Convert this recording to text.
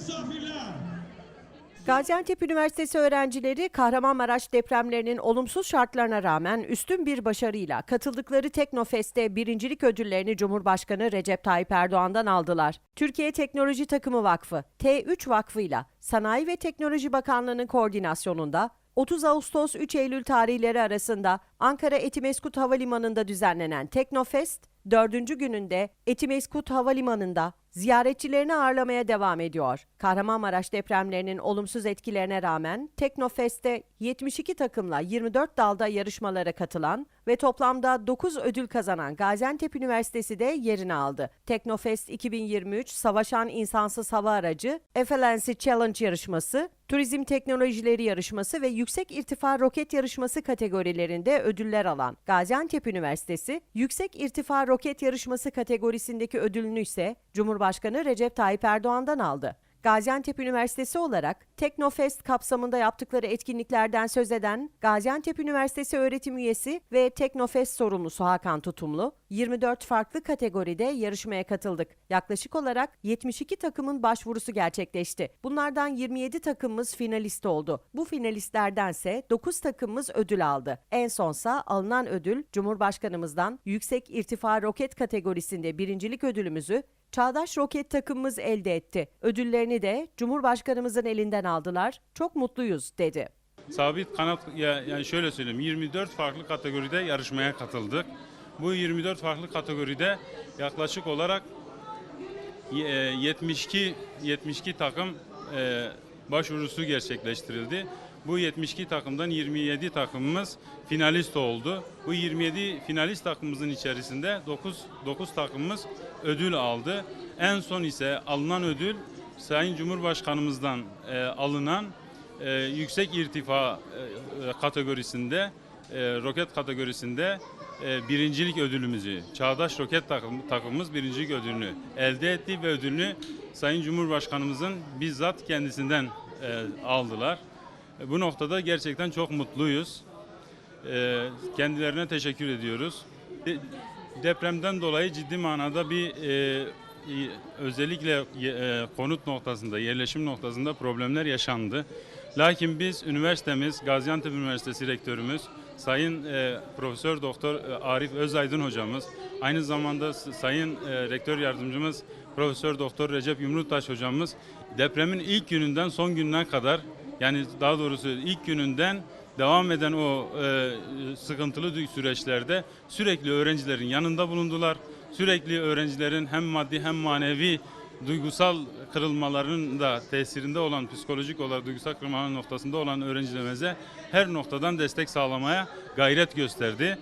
misafirler. Gaziantep Üniversitesi öğrencileri Kahramanmaraş depremlerinin olumsuz şartlarına rağmen üstün bir başarıyla katıldıkları Teknofest'te birincilik ödüllerini Cumhurbaşkanı Recep Tayyip Erdoğan'dan aldılar. Türkiye Teknoloji Takımı Vakfı, T3 Vakfı'yla Sanayi ve Teknoloji Bakanlığı'nın koordinasyonunda 30 Ağustos 3 Eylül tarihleri arasında Ankara Etimeskut Havalimanı'nda düzenlenen Teknofest, dördüncü gününde Etimeskut Havalimanı'nda ziyaretçilerini ağırlamaya devam ediyor. Kahramanmaraş depremlerinin olumsuz etkilerine rağmen Teknofest'te 72 takımla 24 dalda yarışmalara katılan ve toplamda 9 ödül kazanan Gaziantep Üniversitesi de yerini aldı. Teknofest 2023 Savaşan İnsansız Hava Aracı, Effelency Challenge yarışması, Turizm Teknolojileri yarışması ve Yüksek İrtifa Roket yarışması kategorilerinde ödüller alan Gaziantep Üniversitesi, Yüksek İrtifa Roket yarışması kategorisindeki ödülünü ise Cumhurbaşkanı Recep Tayyip Erdoğan'dan aldı. Gaziantep Üniversitesi olarak Teknofest kapsamında yaptıkları etkinliklerden söz eden Gaziantep Üniversitesi öğretim üyesi ve Teknofest sorumlusu Hakan Tutumlu, 24 farklı kategoride yarışmaya katıldık. Yaklaşık olarak 72 takımın başvurusu gerçekleşti. Bunlardan 27 takımımız finalist oldu. Bu finalistlerdense 9 takımımız ödül aldı. En sonsa alınan ödül Cumhurbaşkanımızdan Yüksek İrtifa Roket kategorisinde birincilik ödülümüzü Çağdaş roket takımımız elde etti. Ödüllerini de Cumhurbaşkanımızın elinden aldılar. Çok mutluyuz dedi. Sabit kanat ya- yani şöyle söyleyeyim 24 farklı kategoride yarışmaya katıldık. Bu 24 farklı kategoride yaklaşık olarak e, 72 72 takım e, başvurusu gerçekleştirildi. Bu 72 takımdan 27 takımımız finalist oldu. Bu 27 finalist takımımızın içerisinde 9 9 takımımız ödül aldı. En son ise alınan ödül Sayın Cumhurbaşkanımızdan e, alınan e, yüksek irtifa e, e, kategorisinde e, roket kategorisinde e, birincilik ödülümüzü Çağdaş Roket takım, takımımız birincilik ödülünü elde etti ve ödülünü Sayın Cumhurbaşkanımızın bizzat kendisinden e, aldılar. E, bu noktada gerçekten çok mutluyuz. E, kendilerine teşekkür ediyoruz. De- depremden dolayı ciddi manada bir e, özellikle e, konut noktasında, yerleşim noktasında problemler yaşandı. Lakin biz üniversitemiz, Gaziantep Üniversitesi rektörümüz, Sayın e, Profesör Doktor e, Arif Özaydın hocamız, aynı zamanda Sayın e, Rektör Yardımcımız Profesör Doktor Recep Yumrutaş hocamız depremin ilk gününden son gününe kadar yani daha doğrusu ilk gününden devam eden o e, sıkıntılı süreçlerde sürekli öğrencilerin yanında bulundular. Sürekli öğrencilerin hem maddi hem manevi duygusal kırılmaların da tesirinde olan psikolojik olarak duygusal kırılmaların noktasında olan öğrencilerimize her noktadan destek sağlamaya gayret gösterdi.